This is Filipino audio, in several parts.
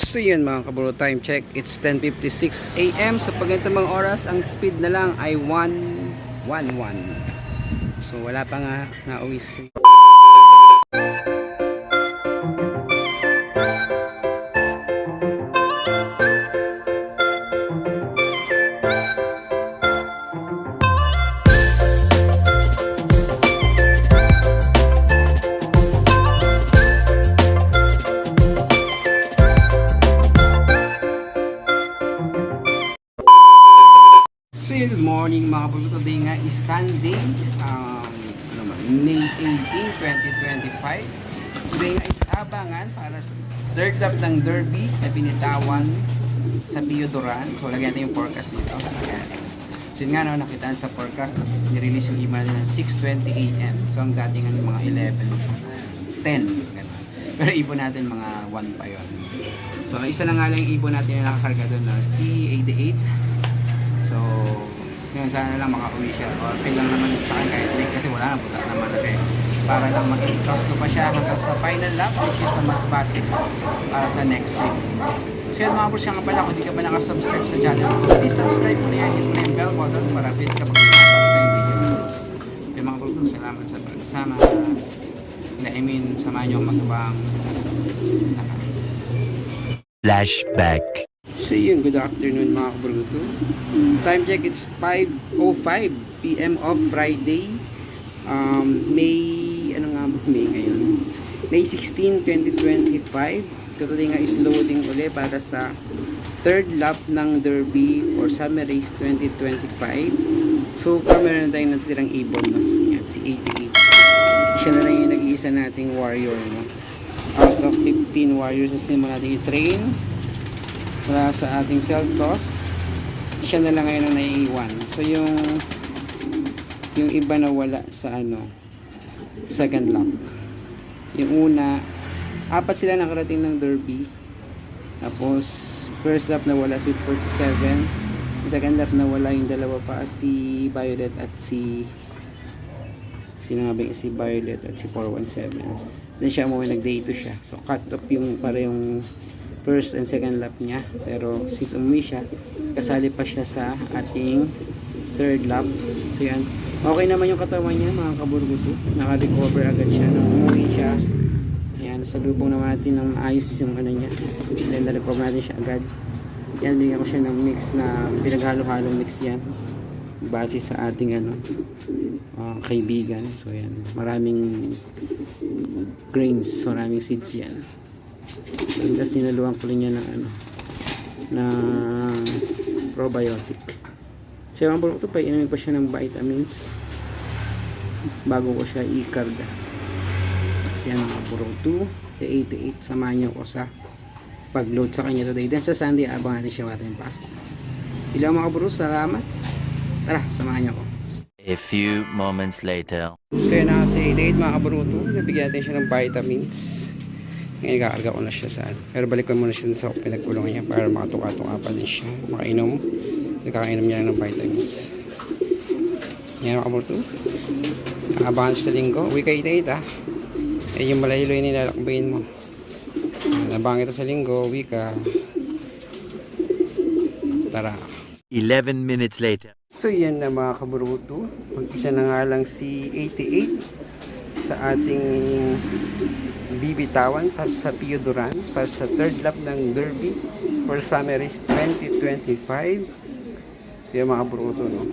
So yun mga kaburo, time check. It's 10.56 a.m. So pag ganito mga oras, ang speed na lang ay 111. So wala pa nga nauwi si... May 18, 2025. Today nga is abangan para sa third lap ng Derby na binitawan sa Pio Duran. So lagyan natin yung forecast dito. Ayan. So yun nga no, nakita sa forecast, nirelease yung email nila ng 6.20 a.m. So ang dating ang mga 11, 10. ganun. Pero ibon natin mga 1 pa yun. So isa na nga lang yung ibon natin na nakakarga doon na C88. So, yun, sana lang makauwi siya. Or pay lang naman sa akin kahit break kasi wala na, butas naman natin. Para lang mag-toss ko pa siya hanggang sa final lap which is sa Masbate para sa next week. So yun mga bros, nga pala kung di ka pa nakasubscribe sa channel ko, please subscribe mo na yan, hit mo na yung bell button para update ka pag nakapagod tayong video bros. Yung mga bros, salamat sa pagsama. Na, I mean, samahan niyo nakain. Flashback. So yun, good afternoon mga kabruto. Time check, it's 5.05 p.m. of Friday. Um, May, ano nga ba, May ngayon? May 16, 2025. So nga is loading uli para sa third lap ng Derby for Summer Race 2025. So far, meron na tayong natirang ibon, no? Yan, si 88. Siya na lang yung nag-iisa nating warrior, no? Out of 15 warriors na sinimula natin i-train wala sa ating cell toss. Siya na lang ngayon ang naiiwan. So yung yung iba na wala sa ano second lap yung una apat sila nakarating ng derby. Tapos first lap na wala si 47 second lap na wala yung dalawa pa si Violet at si yung si Violet at si 417 then siya umuwi nag day 2 siya. So cut off yung para yung first and second lap niya. Pero since umuwi siya kasali pa siya sa ating third lap. So yan. Okay naman yung katawan niya mga kaburguto naka-recover agad siya nung umuwi siya. Yan sa lubong naman natin ng maayos yung ano niya. Then na-recover natin siya agad. Yan bigyan ko siya ng mix na pinaghalo-halong mix yan. Base sa ating ano ah, kaibigan. So yan. Maraming grains maraming seeds yan tapos sinaluan ko rin niya ng ano na probiotic. So yung ambulok to pa inumin ko siya ng vitamins. Bago ko siya i-karga kasi yan mga buro 2 sa 88 samahan niyo ko sa pag-load sa kanya today. Then sa Sunday abang natin siya natin yung pasok. Ilang mga buro salamat. Tara samahan niyo ko A few moments later. So yun na kasi late mga kaburuto. Nabigyan natin siya ng vitamins. Ngayon kakarga ko na siya sa Pero balik ko muna siya sa pinagkulungan niya para makatuka-tuka pa din siya. Makainom. Nakakainom niya ng vitamins. Yan mga kaburuto. Abangan siya sa linggo. Uwi ka ita ita. Eh yung malayo yung nilalakbayin mo. Nabangan kita sa linggo. Uwi ka. Tara. 11 minutes later. So yan na mga kaburuto. Mag-isa na nga lang si 88 sa ating bibitawan para sa Pio Duran para sa third lap ng Derby for Summer Race 2025. Yung mga kaburuto no.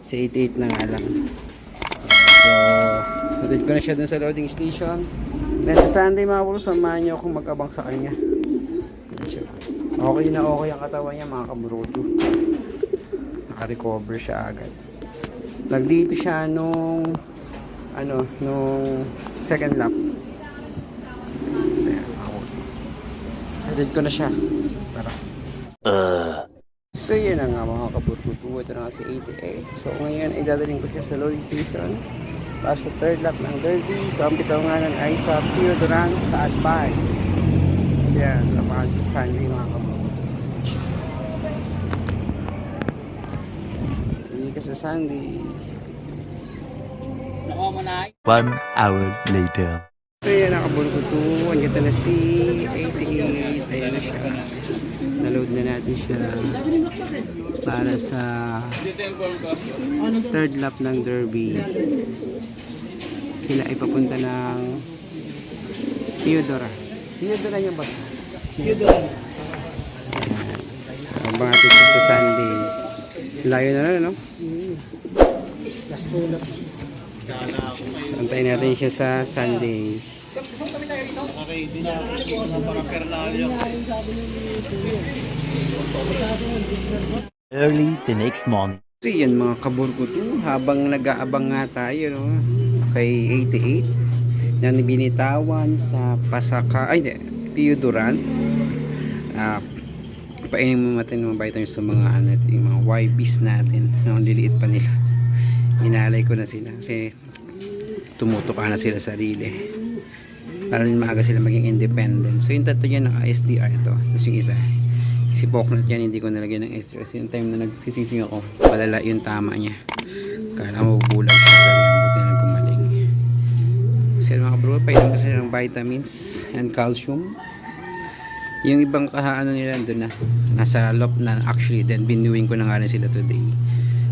Si 88 na nga lang. So, natid ko na siya dun sa loading station. Then sa Sunday mga kaburuto, samahan niyo akong mag-abang sa kanya. Okay na okay ang katawan niya mga kaburuto naka-recover siya agad. Nagdito siya nung ano, nung second lap. So, yan, ako. Hatid ko na siya. Tara. Uh. So, yun na nga mga kabututu. Ito na nga si 88. So, ngayon ay dadaling ko siya sa loading station. Tapos sa third lap ng derby. So, ang bitaw nga nun ay sa Pio Duran sa Albay. So, yan. Napakas sa Sunday mga kabututu. Hindi ka sa Sunday. One hour later. So yun, nakabulko to. Andito na si 88. Ayan na natin siya para sa third lap ng Derby. Sila ay papunta ng Theodora. Theodora yung bata. Theodora. So, abangan natin sa Sunday. Layo na rin, no? Last two lap. So, antayin natin siya sa Sunday. Early the next morning. So yan mga kaburkuto, habang nag-aabang nga tayo no, kay 88 na binitawan sa Pasaka, ay hindi, Piyuduran. Ah, painin mo natin ng mga vitamins sa mga ano, yung mga YBs natin, no, liliit pa nila. Inalay ko na sila kasi tumutuka na sila sa sarili. Para rin maaga sila maging independent. So yung tatlo yan naka SDR ito. Tapos yung isa, si Poknot yan hindi ko nalagyan ng extra kasi yung time na nagsisising ako palala yung tama niya. Kala mo bulag buti na gumaling. Kasi mga bro painom kasi ng vitamins and calcium. Yung ibang kahaano nila doon na. Nasa lop na actually then binuwing ko na nga sila today.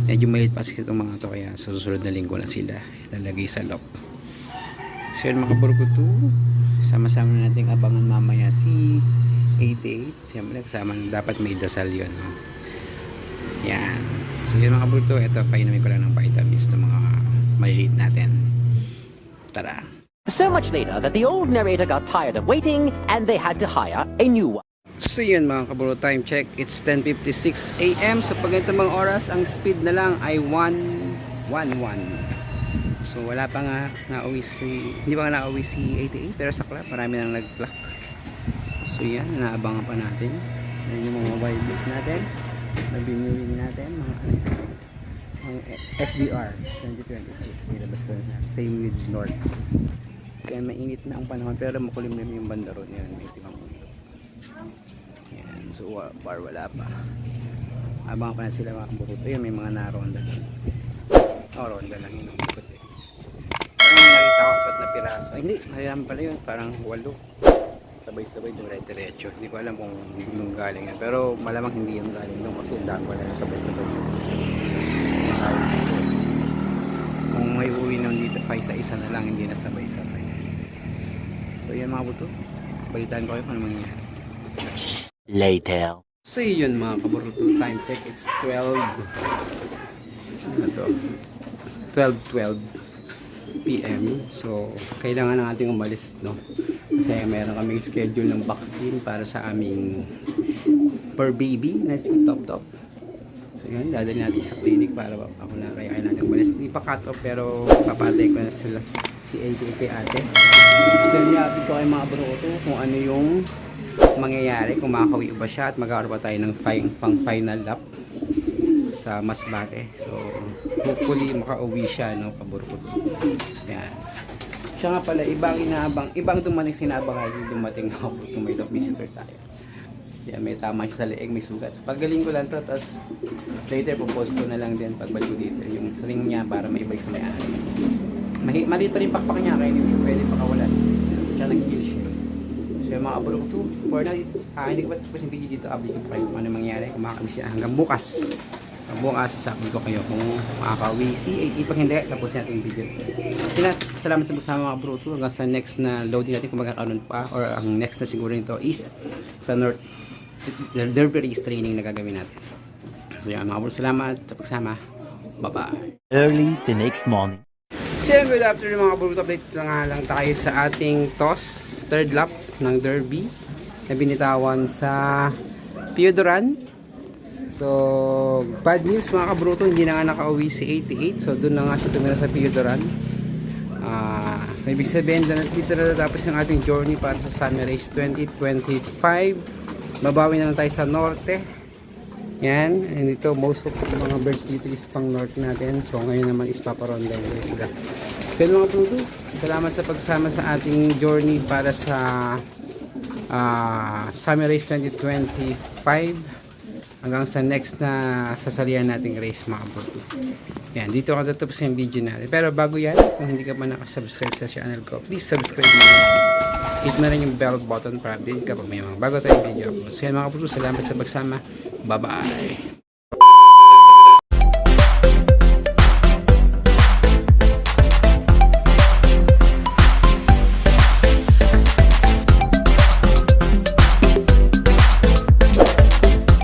Medyo maliit pa kasi itong mga to kaya susunod na linggo na sila lalagay sa lop so yun mga bro ko to. Sama-sama na natin abangan mamaya si 88 siyempre kasama dapat may dasal yun no? yan. So yun mga bruto ito painumin ko lang ng vitamins ng mga maliliit natin. Tara. So much later that the old narrator got tired of waiting and they had to hire a new one. So yun mga kaburo time check. It's 10.56 am So pag ganito mga oras Ang speed na lang ay 1.11 So wala pa nga Nauwi si Hindi pa nga nauwi si 88 Pero sa club marami nang nag-clock So yan Naabangan pa natin. Yan yung mga YBs natin Na natin Mga ang SDR 2026 nilabas ko na sa same with North. Kaya mainit na ang panahon pero makulimlim yung banda road yun may timang mundo yan so bar wala pa. Abang pa na sila mga kabukuto yun may mga naronda. Doon oh ronda lang yun ang bukot eh parang may nakita ko apat na piraso. Ay, hindi. Mayroon pala yun. Parang walo. Sabay-sabay dire diretso hindi ko alam kung yung galing yan. Pero malamang hindi yung galing doon kasi ang dami wala na sabay-sabay. Kung may uwi nang dito pa isa-isa na lang hindi na sabay-sabay. So yan mga buto. Balitaan ko kayo kung ano mangyayari. Later. So yun mga kaburuto, time check, it's 12 ano to? 12, 12 p.m. So, kailangan na natin umalis, no? Kasi meron kaming schedule ng vaccine para sa aming per baby na si Top Top. So yun, dadali natin sa clinic para ako na kaya natin umalis. Hindi pa cut off pero papatay ko na sila si kay ate. Then i-update ko kay mga bruto kung ano yung mangyayari, kung makakawi ba siya at pa tayo ng fi- pang final lap sa Masbate. So, hopefully makauwi siya, no, paburkot. Yan. Siya nga pala, ibang inaabang, ibang dumating sinabangan yung dumating ako kung may visitor tayo. Yan, may tama siya sa leeg, may sugat. So, paggaling ko lang to, tapos later popost ko na lang din pagbalik ko dito yung ring niya para maibalik sa may-ari. Mahi- maliit rin pakpak niya, kaya hindi ko pwede pakawalan. Siya nag-heal siya. So yung mga abro ko for now, ah, hindi ko pa tapos yung video dito, update ko pa kayo kung ano mangyari, kung makakami siya hanggang bukas. Hanggang bukas, sabi ko kayo kung makakauwi si 80. Pag hindi, tapos natin yung video. Sila, salamat sa pagsama mga bro to. Hanggang sa next na loading natin kung magkakaroon pa, or ang next na siguro nito is sa North Derby Race training na gagawin natin. So yan mga bro, salamat sa pagsama. Bye-bye. Early the next morning. So yun, good afternoon mga bro. Update lang nga lang tayo sa ating toss. Third lap ng Derby na binitawan sa Piodoran. So, bad news mga kabruto, hindi na nga nakauwi si 88. So, doon na nga siya tumira sa Piodoran. Ah, may ibig sabihin dito na natapos yung ating journey para sa Summer Race 2025. Babawi na lang tayo sa Norte. Yan, and ito most of the mga birds dito is pang north natin. So ngayon naman is paparonda na sila. So mga pruto, salamat sa pagsama sa ating journey para sa ah, Summer Race 2025 hanggang sa next na sasalihan nating race mga pruto. Yan, dito ka tatapos yung video natin. Pero bago yan, kung hindi ka pa nakasubscribe sa channel ko, please subscribe mo. hit mo rin yung bell button para update kapag may mga bago tayong video. So yan mga kapuso, salamat sa pagsama. Bye-bye!